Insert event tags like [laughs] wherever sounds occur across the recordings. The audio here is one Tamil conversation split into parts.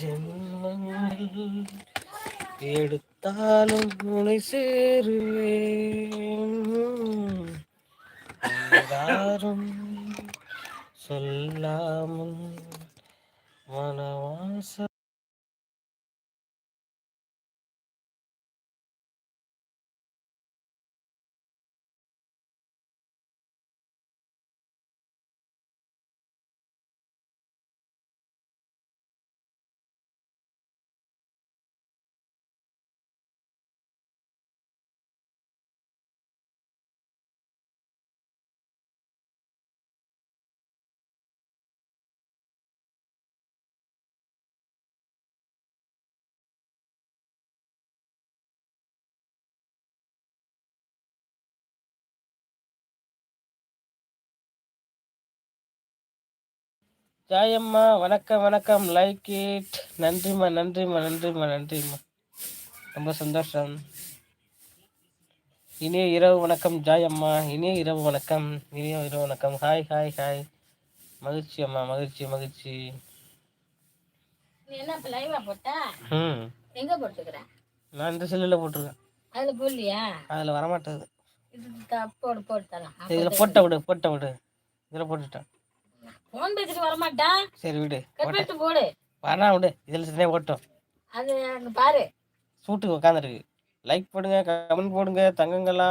ஜென்மங்கள் எடுத்தாலும் உனை சேருவேன். சொல்லாமல் மனவாச ஜாயம்மா வணக்கம் வணக்கம். லைக் இட் நன்றிம்மா நன்றிம்மா நன்றிம்மா நன்றிம்மா. ரொம்ப சந்தோஷம். இனிய இரவு வணக்கம் ஜாயம்மா. இனிய இரவு வணக்கம் இனிய இரவு வணக்கம். ஹாய் ஹாய் ஹாய் மகிழ்ச்சி அம்மா மகிழ்ச்சி மகிழ்ச்சி. ம். நான் இந்த செல்லில் போட்டிருக்கேன். அதுல போடலையா? அதில் வரமாட்டேது இதில் போட்ட விடு போட்ட விடு. இதில் போட்டுட்டேன். போன் பேசிட்டு வரமாட்டா. சரி விடு கட் போடு. வரா விடு இதில் சரியாக போட்டோம் அது அங்க பாரு. சூட்டுக்கு உட்காந்துருக்கு லைக் போடுங்க கமெண்ட் போடுங்க தங்கங்களா.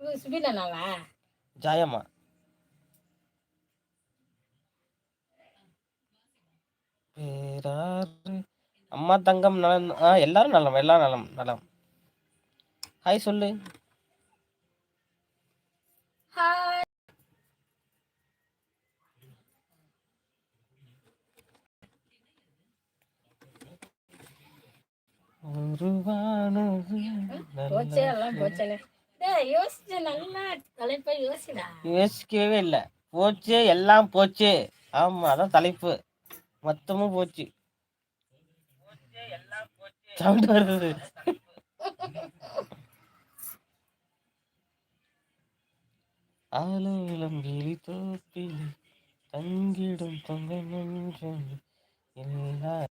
இது சுபிலனாவா ஜாயம்மா. பேராறு. அம்மா தங்கம் நலம் ஆ எல்லாரும் நலம் எல்லாரும் நலம் நலம். ஹாய் சொல்லு ஹாய் உருவானது போச்சே எல்லாம் போச்சே டேய் யோசிச்சு நல்லா தலைப்பா யோசிடா யோசிக்கவே இல்லை. போச்சே எல்லாம் போச்சு. ஆமா அதான் தலைப்பு. மொத்தமும் போச்சு. சவுண்ட் வருது. ஆலோலம் கிளி தோப்பிலே தங்கிடும் தொங்கை மஞ்சள் எல்லா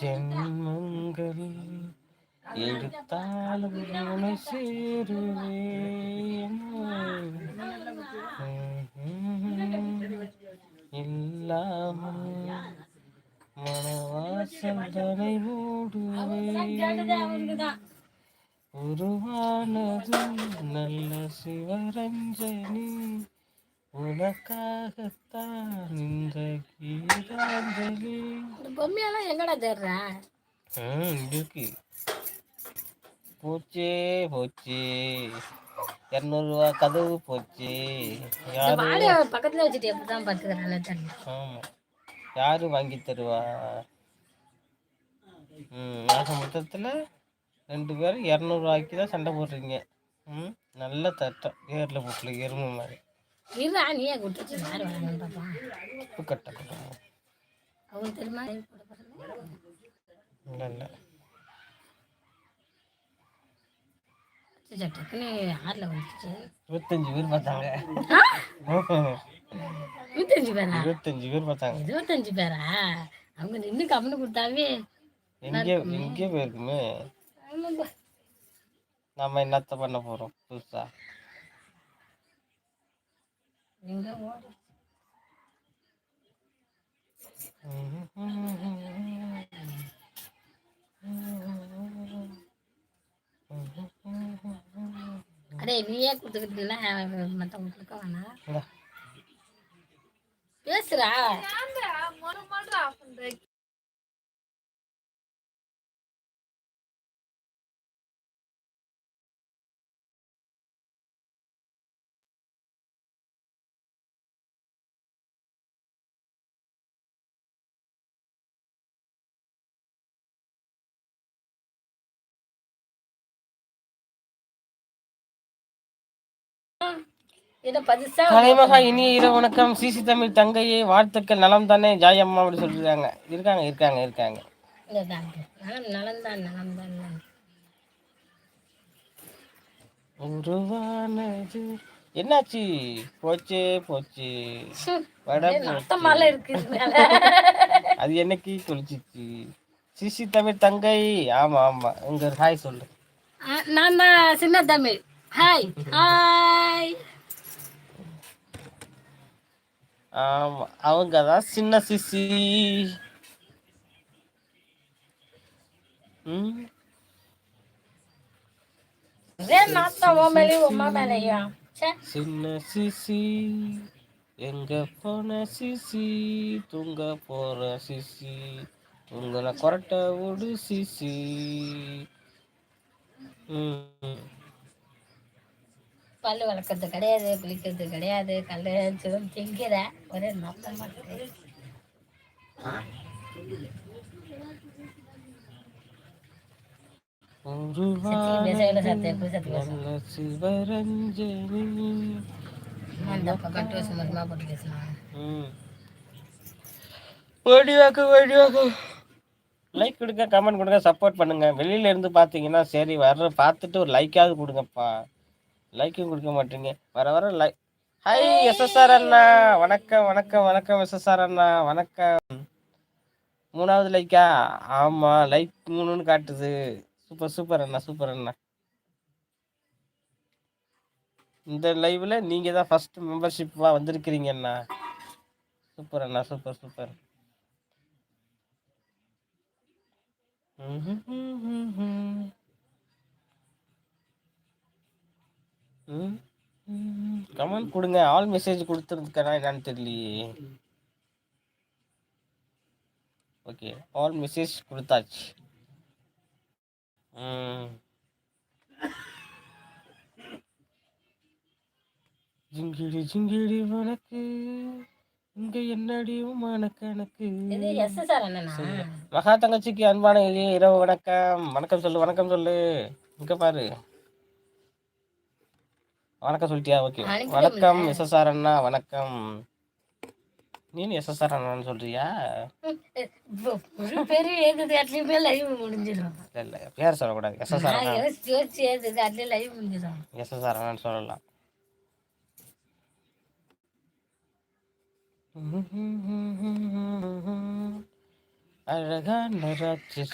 ஜென்மங்கள் எடுத்தாலும் உனை சேருவேன். இல்லாமல் மனவாசல் தனை மூடுவேன். உருவானது நல்ல சிவரஞ்சனி. உனக்காகத்தான் இந்த கீதாஞ்சலி. இந்த பொம்மையெல்லாம் எங்கடா தேடுற? ம் இருக்கு. போச்சே போச்சே. இரநூறுவா கதவு போச்சு. யாரு பக்கத்துல வச்சுட்டு எப்படிதான் பாத்துக்கிறாள் தெரியல ஆமா. யாரு வாங்கி தருவா? ம் ஆக மொத்தத்தில் ரெண்டு பேரும் இரநூறுவாய்க்கு தான் சண்டை போடுறீங்க. ம் நல்ல தட்டம். ஏரில் போட்டுல எருமை மாதிரி. தெரியுமா? இல்லை அச்சச்சோ, டக்குன்னு ஆறுல வந்துச்சு இருபத்தஞ்சு பேர் பார்த்தாங்க. இருபத்தஞ்சு பேரா? இருபத்தஞ்சு பேர் பார்த்தாங்க. இருபத்தஞ்சு பேரா? அவங்க நின்று கம்முன்னு கொடுத்தாவே எங்கே எங்கே போயிருக்குமே. நம்ம என்னத்த பண்ண போகிறோம் புதுசா? அடே நீயே கொடுத்துக்கிட்டீங்கன்னா மற்றவங்க கொடுக்க வேணாம். பேசுறா. தலைமகா இனிய இரவு வணக்கம். சிசி தமிழ் தங்கையே வாழ்த்துக்கள். நலம் தானே? ஜாயம்மா அப்படி சொல்லிருக்காங்க. இருக்காங்க இருக்காங்க இருக்காங்க. உருவானது. என்னாச்சு? போச்சு போச்சு. அது என்னைக்கு குளிச்சிச்சு சிசி தமிழ் தங்கை. ஆமா ஆமா. உங்க ஹாய் சொல்லு. நான் தான் சின்ன தமிழ். ஹாய் ஹாய் ஆமா அவங்க தான் சின்ன சிசி. சின்ன சிசி எங்க போன சிசி தூங்க போற சிசி உங்களை கொரட்டை விடு சிசி. ம். பல்லு வளர்க்கறது கிடையாது குளிக்கிறது கிடையாது கல்லு சுடும் திங்கிற ஒரே நாத்தமா இருக்கு வடிவாக்கு வடிவாக்கு லைக் கொடுங்க கமெண்ட் கொடுங்க சப்போர்ட் பண்ணுங்க. வெளியில இருந்து பார்த்தீங்கன்னா சரி வர்ற பார்த்துட்டு ஒரு லைக்காவது கொடுங்கப்பா. லைக்கும் கொடுக்க மாட்டீங்க. வர வர லைக் ஹாய் எஸ்எஸ்ஆர் அண்ணா. வணக்கம் வணக்கம் வணக்கம் எஸ்எஸ்ஆர் அண்ணா. வணக்கம். மூணாவது லைக்கா ஆமா லைக் மூணுன்னு காட்டுது. சூப்பர் சூப்பர் அண்ணா சூப்பர் அண்ணா. இந்த லைவ்ல நீங்க தான் ஃபர்ஸ்ட் மெம்பர்ஷிப்பா வந்திருக்கிறீங்க அண்ணா. சூப்பர் அண்ணா சூப்பர் சூப்பர் கமெண்ட் கொடுங்க. ஆல் மெசேஜ் கொடுத்துருக்கா என்னன்னு தெரியலையே. ஓகே. ஆல் மெசேஜ் கொடுத்தாச்சு. ம். ஜிங்கிடி ஜிங்கிடி வனக்கு இங்க என்னடி மனக்கணக்கு அண்ணனா? மகா தங்கச்சிக்கு அன்பான இரவு வணக்கம். வணக்கம் சொல்லு வணக்கம் சொல்லு. இங்க பாரு. வணக்கம் சொல்லிட்டியா? ஓகே. வணக்கம் எஸ்எஸ்ஆர் அண்ணா வணக்கம். நீனு எஸ்எஸ்ஆர் அண்ணான்னு சொல்றியா? பெரிய ஏகுது அட்லயுமே லைவ் முடிஞ்சிடும். இல்ல இல்ல பேர் சொல்லக்கூடாது. எஸ்எஸ்ஆர் அண்ணா. யோசிச்சு ஏகுது அட்லயும் லைவ் முடிஞ்சிடும். எஸ்எஸ்ஆர் அண்ணான்னு சொல்லலாம்.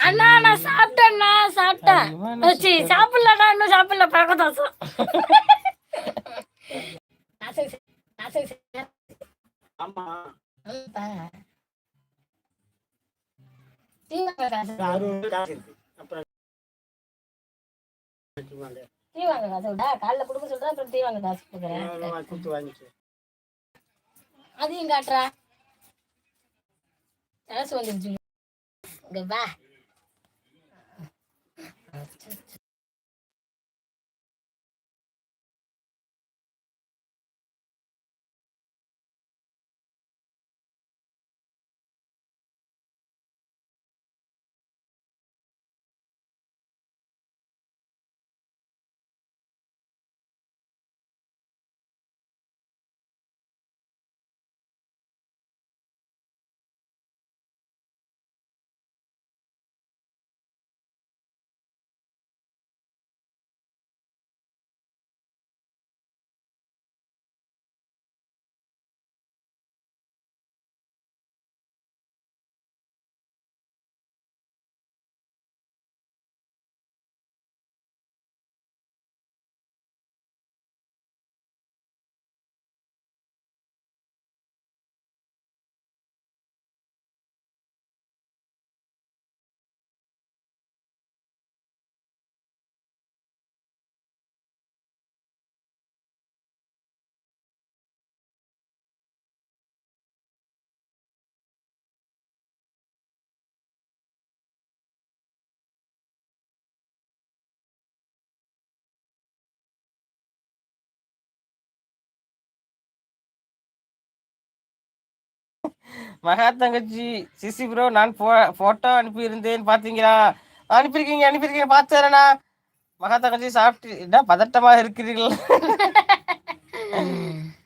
அண்ணா நான் சாப்பிட்டேன் அபிமான சி சாப்பிடலண்ணா இன்னும் சாப்பிடல பழக்கதாசம் ஆமா. டீ வாங்க காசு விடா காலைல கொடுக்க சொல்றேன் அப்புறம் வாங்க காசு கொடுக்குறேன். அதையும் காட்டுறா காசு வந்துருச்சு. இங்க வா. மகா தங்கச்சி சிசி ப்ரோ நான் போட்டோ அனுப்பியிருந்தேன் பாத்தீங்களா? அனுப்பியிருக்கீங்க அனுப்பியிருக்கீங்க பார்த்துறேண்ணா மகா தங்கச்சி சாப்பிட்டு என்ன பதட்டமா இருக்கிறீர்கள்? [laughs]